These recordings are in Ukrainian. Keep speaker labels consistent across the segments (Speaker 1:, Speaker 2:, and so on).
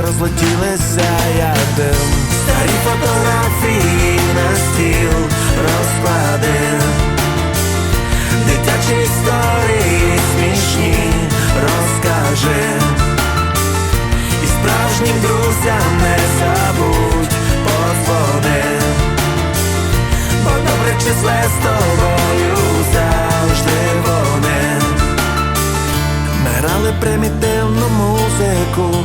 Speaker 1: розлетілися як дим. Старі фотографії на стіл розкладив. Дитячі історії смішні розкажи І справжнім друзям не забудь подзвони Бо добре числе з тобою завжди вони грали примітивну музику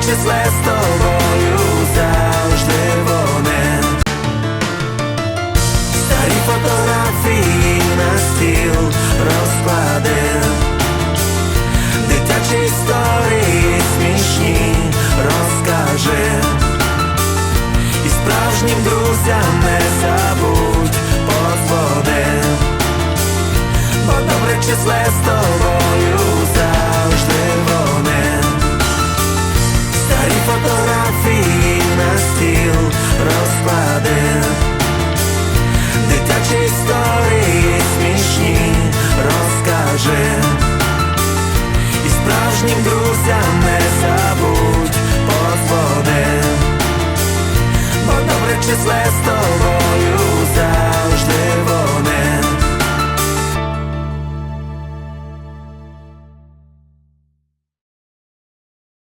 Speaker 1: Числе з тобою завжди вони. Старі фотографії на стіл розклади. Дитячі історії смішні розкажи. І справжнім друзям не забудь подзвони. Бо добре числе з тобою starý fotografii na styl rozkladen.